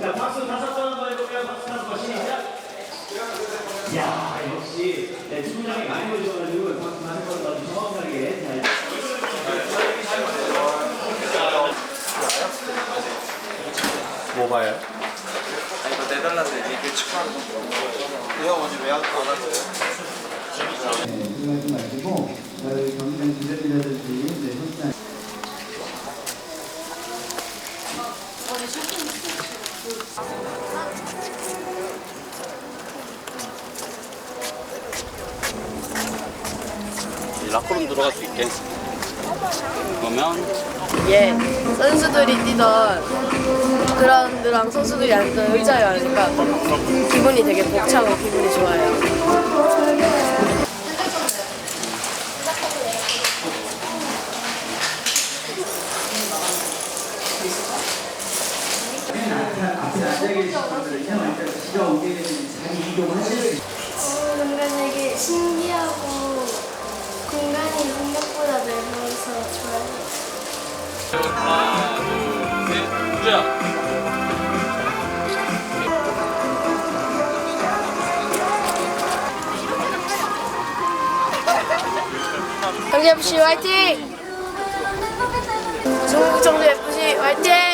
자, 박수 다섯 번 한번 해볼까요? 박수 다섯 번 시작. 야, 역시 네, 충분하게 많이 오셔가지고 박수 다섯 번더 정확하게 잘. 뭐 봐요? 이거 네덜란드 리그 축구하는 거. 이거 뭐지 왜안 하세요? 생각하지 마시고 저희 경기장 기자들이라든지 이제 현장 라커룸 들어갈 수 있게. 그러면 예, 선수들이 뛰던 그라운드랑 선수들이 앉던 의자에 앉으니까 기분이 되게 벅차고 기분이 좋아요. 앞에 앉아 계신 분들은요 일단 비가 오게 되면 자기 이동하실 수 있어요. 뭔가 되게 신기하고 공간이 생각보다 넓어서 좋아요. 경기 FC 화이팅! 중국 청주 FC 화이팅!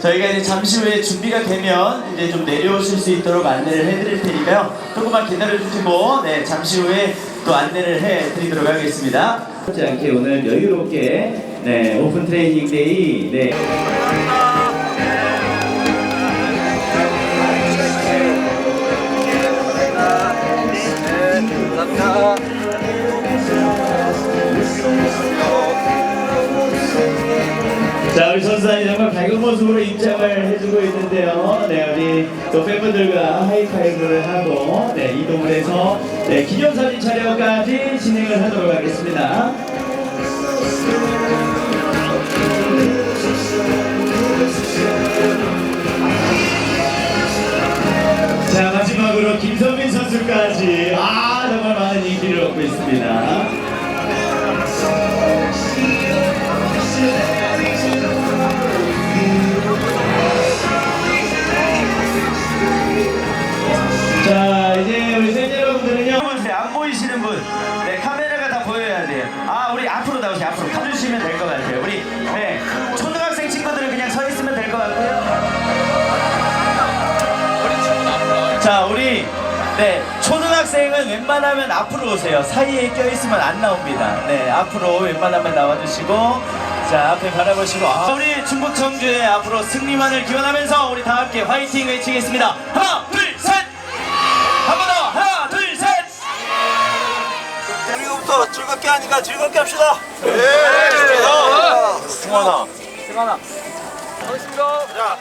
저희가 이제 잠시 후에 준비가 되면 이제 좀 내려오실 수 있도록 안내를 해드릴 테니까요. 조금만 기다려주시고, 네, 잠시 후에 또 안내를 해드리도록 하겠습니다. 그렇지 않게 오늘 여유롭게, 네, 오픈 트레이닝 데이, 네. 자, 모습으로 입장을 해주고 있는데요. 네, 우리 또 팬분들과 하이파이브를 하고, 네, 이동을 해서, 네, 기념사진 촬영까지 진행을 하도록 하겠습니다. 자, 마지막으로 김선민 선수까지, 아, 정말 많은 인기를 얻고 있습니다. 네 초등학생은 웬만하면 앞으로 오세요 사이에 껴있으면 안 나옵니다 네 앞으로 웬만하면 나와주시고 자 앞에 바라보시고 아, 우리 충북 청주의 앞으로 승리만을 기원하면서 우리 다 함께 화이팅 외치겠습니다 하나 둘 셋 한 번 더 하나 둘셋 우리부터 즐겁게 하니까 즐겁게 합시다. 예. 승환아. 승환아. 하겠습니다. 자.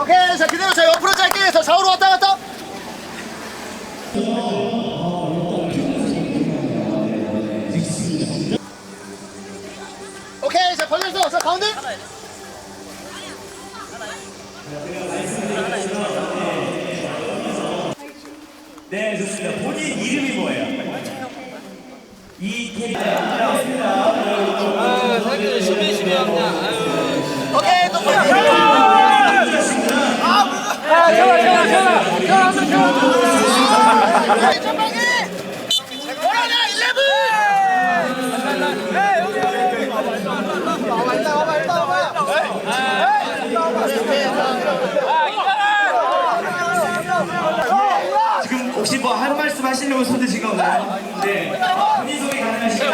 오케이 자 그대로 자 옆으로 짧게 해서 좌우로 왔다 갔다. 오케이 자 벌려서 자 가운데. 네 좋습니다. 본인 이름이 뭐예요? 이태리 하시려고 손 드신 건가요? 네 본인 소개 가능하시죠?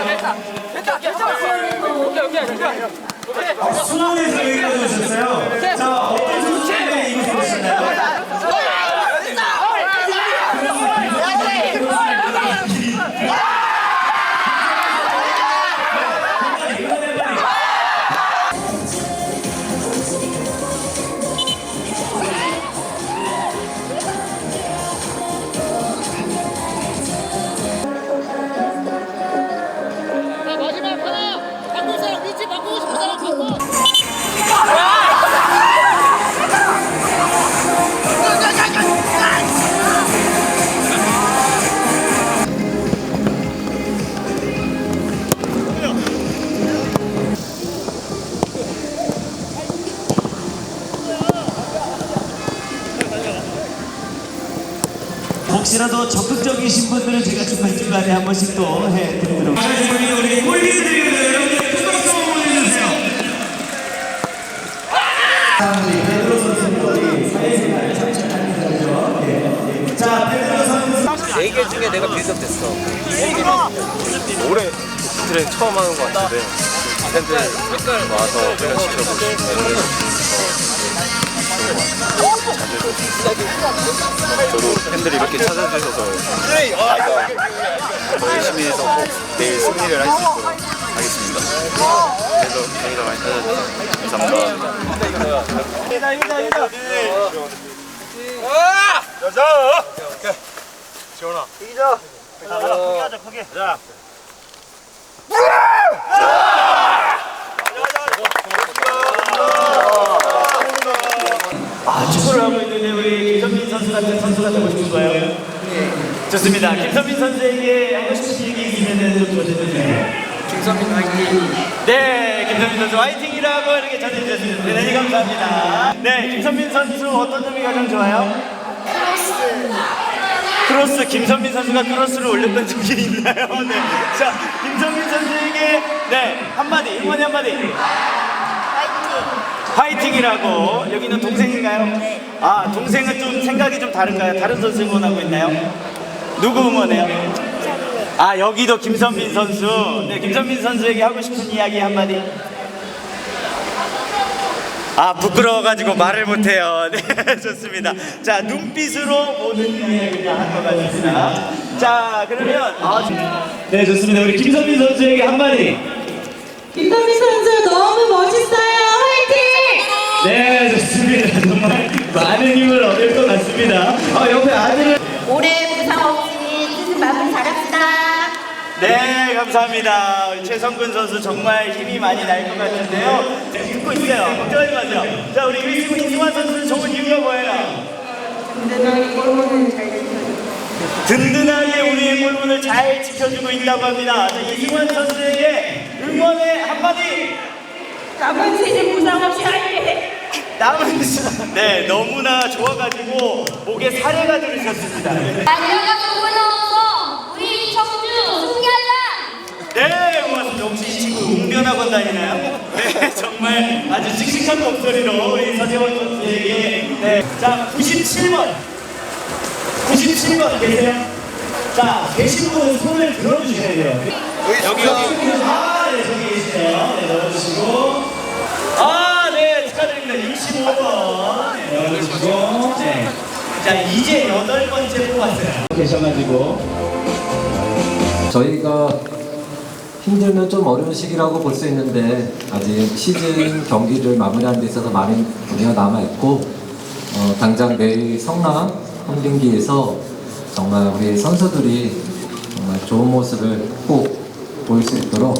수원에서 여기까지 오셨어요? 자 어 중간중간에 한 번씩 또 해드리도록 하겠습니다. 우리 꼴리드리고요. 여러분들 큰 박수 보내주세요. 우리 베드로 우리 사회생활. 네. 자, 베드로 선수. 네개 중에 내가 빌드업됐어. 올해 트랙 처음 하는 것 같은데 팬들 와서 그냥 지켜보고 저도 팬들이 이렇게 찾아주셔서 더 열심히 해서 꼭 내일 승리를 할 수 있도록 하겠습니다. 그래서 저희가 많이 찾아주셔서 감사합니다. 아, 축구를 하고 있는데 우리 김선민 선수 같은 선수가 되고 싶은 거예요? 좋습니다. 김선민 선수에게 하고 싶은 얘기 있으면 좀 전해주세요. 김선민 화이팅! 네, 김선민 선수 화이팅이라고 이렇게 전해주셨습니다. 대단히 감사합니다. 네, 김선민 선수 어떤 점이 가장 좋아요? 크로스. 크로스, 김선민 선수가 크로스를 올렸던 적이 있나요? 네. 자, 김선민 선수에게 네, 한마디, 응원의 한마디. 화이팅 이라고 여기 는 동생인가요? 네. 아 동생은 좀 생각이 좀 다른가요? 다른 선수 응원하고 있나요? 누구 응원해요? 아 여기도 김선민 선수. 네 김선민 선수에게 하고 싶은 이야기 한마디. 아 부끄러워가지고 말을 못해요. 네 좋습니다. 자 눈빛으로 모든 이야기를 한것 같습니다. 자 그러면 아, 네 좋습니다. 우리 김선민 선수에게 한마디. 김선민 선수 너무 멋있어요. 네, 좋습니다. 정말 많은 힘을 얻을 것 같습니다. 아, 옆에 아들은. 올해 부상 없이 시즌 마무리 잘합시다. 네, 감사합니다. 최성근 선수 정말 힘이 많이 날 것 같은데요. 네, 듣고 있어요. 걱정하지 마세요. 자, 우리 위승우 이승환 선수는 좋은 이유가 뭐예요? 든든하게 우리의 골문을 잘 지켜주고 있다고 합니다. 자, 이승환 선수에게 응원의 한마디. 남은 시즌 부상 없이 화이팅! 남은 시간. 네, 너무나 좋아가지고 목에 사례가 들으셨습니다. 네. 안녕하세요 고마워서 우리 청주 승리하자 네, 고맙습니다. 혹시 이 친구 웅변학원 다니나요? 네, 정말 아주 씩씩한 목소리로 우리 서재원 선수에게. 네, 자, 97번. 97번 계세요? 자, 계신 분은 손을 들어주셔야 돼요. 여기, 여기. 아, 네, 저기 계시네요. 네, 넣어주시고. 아, 네, 축하드립니다. 25번. 네, 넣어주시고. 네. 자, 이제 여덟 번째 뽑았어요. 계셔가지고. 저희가 힘들면 좀 어려운 시기라고 볼 수 있는데 아직 시즌 경기를 마무리하는 데 있어서 많은 무리가 남아 있고 어, 당장 내일 성남 홈경기에서 정말 우리 선수들이 정말 좋은 모습을 꼭 보일 수 있도록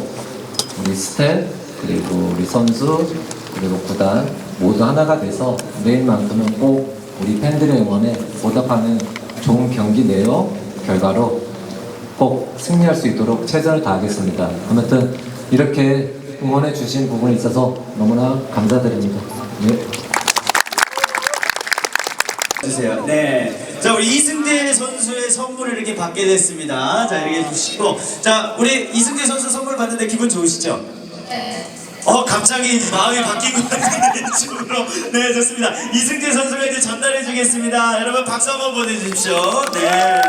우리 스텝 그리고 우리 선수 그리고 구단 모두 하나가 돼서 내일만큼은 꼭 우리 팬들의 응원에 보답하는 좋은 경기 내용 결과로 꼭 승리할 수 있도록 최선을 다하겠습니다. 아무튼 이렇게 응원해 주신 부분에 있어서 너무나 감사드립니다. 네. 주세요. 네. 자, 우리 이승재 선수의 선물을 이렇게 받게 됐습니다. 자, 이렇게 주시고. 자, 우리 이승재 선수 선물 받는데 기분 좋으시죠? 네. 어, 갑자기 마음이 바뀐 것 같은데, 이쪽으로. 네, 좋습니다. 이승재 선수가 이제 전달해 주겠습니다. 여러분, 박수 한번 보내주십시오. 네.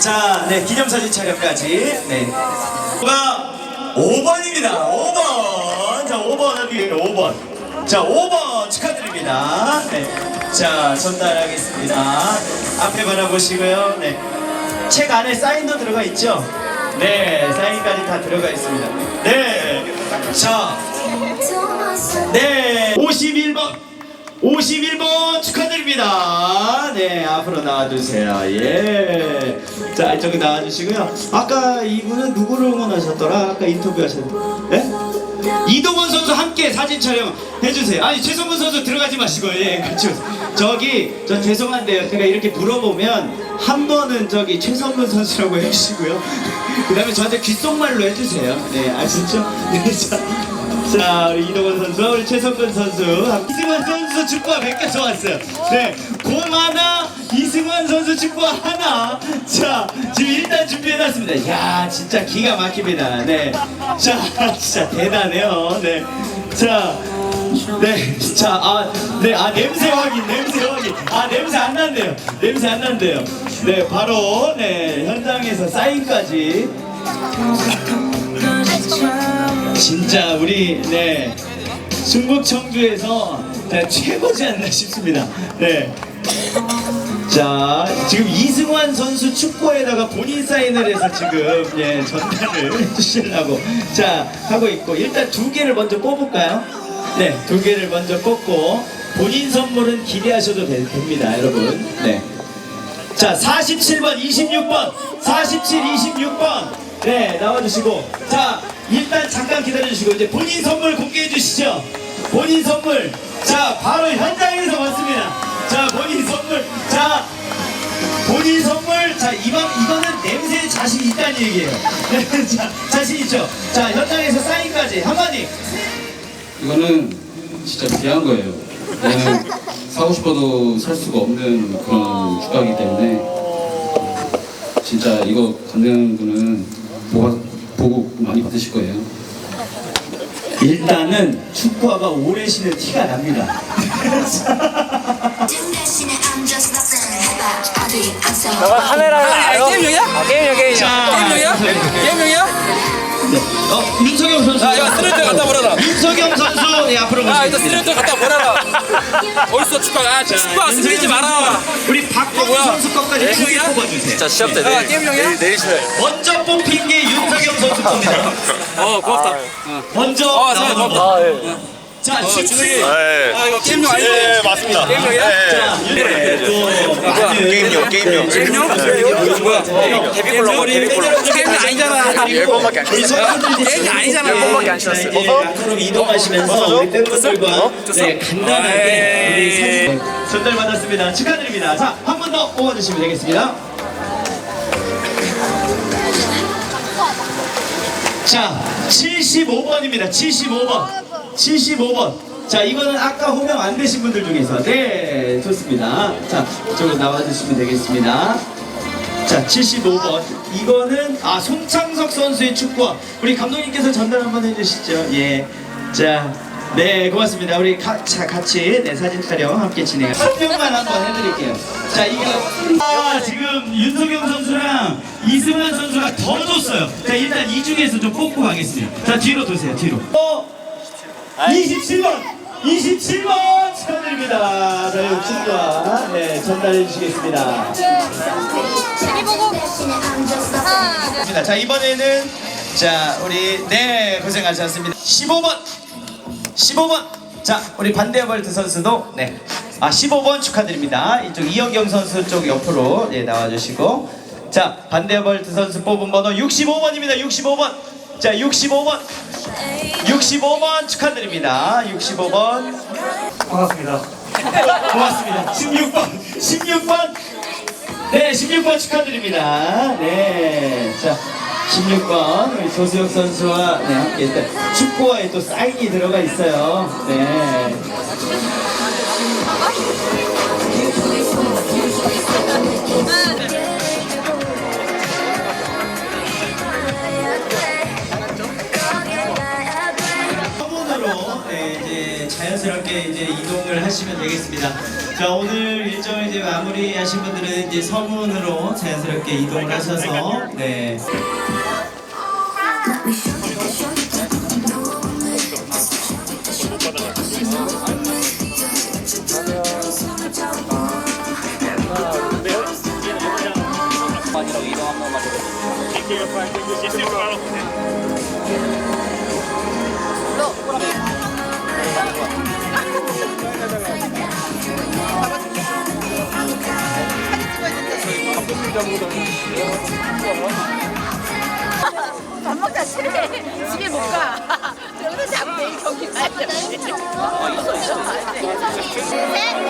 자, 네, 기념사진 촬영까지. 네. 가 5번입니다. 5번. 자, 5번 하기로 5번. 자, 5번 축하드립니다. 네. 자, 전달하겠습니다. 앞에 바라보시고요. 네. 책 안에 사인도 들어가 있죠? 네, 사인까지 다 들어가 있습니다. 네. 자, 네. 51번. 51번 축하드립니다. 네, 앞으로 나와주세요. 예. 자, 이쪽에 나와주시고요. 아까 이분은 누구를 응원하셨더라? 아까 인터뷰하셨는데. 네? 이동원 선수 함께 사진 촬영 해주세요. 아니, 최성근 선수 들어가지 마시고, 예, 오세요. 저기, 저 죄송한데요. 제가 이렇게 물어보면 한 번은 저기 최성근 선수라고 해주시고요. 그 다음에 저한테 귓속말로 해주세요. 네, 아시죠? 네, 자. 자, 우리 이동원 선수, 우리 최성근 선수, 이승환 선수 축구화 몇 왔어요. 네, 공 하나, 이승환 선수 축구화 하나. 자, 지금 일단 준비해놨습니다. 야, 진짜 기가 막힙니다. 네, 자, 진짜 대단해요. 네, 자. 네, 자, 아, 네, 아, 냄새 확인, 냄새 확인. 아, 냄새 안 난대요. 냄새 안 난대요. 네, 바로, 네, 현장에서 사인까지. 진짜 우리 네 중국 청주에서 네, 최고지 않나 싶습니다. 네. 자 지금 이승환 선수 축구에다가 본인 사인을 해서 지금 예 전달을 해주시려고 자 하고 있고 일단 두 개를 먼저 꼽을까요? 네 두 개를 먼저 꼽고 본인 선물은 기대하셔도 되- 됩니다 여러분. 네. 자, 47번, 26번, 47, 26번. 네, 나와주시고. 자, 일단 잠깐 기다려주시고, 이제 본인 선물 공개해 주시죠. 본인 선물. 자, 바로 현장에서 왔습니다. 자, 본인 선물. 자, 본인 선물. 자, 이번, 이거는 냄새에 자신 있다는 얘기예요. 네, 자, 자신 있죠? 자, 현장에서 사인까지. 한마디. 이거는 진짜 귀한 거예요. 얘는 사고 싶어도 살 수가 없는 그런 주가이기 때문에 진짜 이거 갖는 분은 보고, 보고 많이 받으실 거예요. 일단은 축구화가 오래 신은 티가 납니다. 게임용이야? 게임용 게임용 자, 게임용이야? 어, 윤석영 선수. 야, 야, 쓰레기 갖다 버려라. 윤석영 선수, 네, 앞으로 아 일단. 쓰레기 갖다 버려라 어딨어 축구가 아 축구가 숨기지 마라 우리 박광호 뭐야? 선수 것까지 두개 게임이야? 뽑아주세요. 진짜 시합 때 아, 게임용이야? 내일 쉬어요 먼저 뽑힌 게 윤석영 선수 겁니다. 어 고맙다 먼저 어 선생님 나옵니다. 고맙다 자, 어 칩스. 준석이 아 이거 게임용 아니지? 네 맞습니다 게임용이야? 자, 네, 게임용, 게임용. 게임용? 뭐야 데뷔콜로 데뷔콜로 게임이 아니잖아 앨범밖에 안 선수들 게임이 아니잖아. 몇 번밖에 안 쳤어요. 앞으로 이동하시면서 우리 팬분들과 네, 간단하게 우리 사진 전달 받았습니다. 축하드립니다. 자, 한 번 더 뽑아주시면 되겠습니다. 자, 75번입니다. 75번. 75번. 자, 이거는 아까 호명 안 되신 분들 중에서. 네, 좋습니다. 자, 이쪽으로 나와주시면 되겠습니다. 자, 75번. 이거는, 아, 송창석 선수의 축구화. 우리 감독님께서 전달 한번 해주시죠. 예. 자, 네, 고맙습니다. 우리 가, 자, 같이 네, 사진 촬영 함께 진행. 한 명만 한번 해드릴게요. 자, 이거. 아, 지금 윤석영 선수랑 이승환 선수가 더 줬어요. 자, 일단 이 중에서 좀 뽑고 가겠습니다. 자, 뒤로 도세요, 뒤로. 어, 27번! 27번 축하드립니다. 저희 친구와 네, 전달해 주시겠습니다. 자 이번에는 자 우리 네 고생하셨습니다. 15번 15번 자 우리 반대벌트 선수도 네 아 15번 축하드립니다. 이쪽 이영경 선수 쪽 옆으로 예 나와주시고 자 반대벌트 선수 뽑은 번호 65번입니다. 65번 자 65번 65번 축하드립니다. 65번 반갑습니다 고맙습니다. 16번 16번 네, 16번 축하드립니다. 네, 자, 16번 우리 조수혁 선수와 네, 함께 일단 축구화에 또 사인이 들어가 있어요. 네. 하시면 되겠습니다. 자 오늘 일정을 이제 마무리하신 분들은 이제 서문으로 자연스럽게 이동을 하셔서 네. 밥 먹다 집에 집에 못 가. 여기서 자꾸 내일 경기 가야 돼. 예!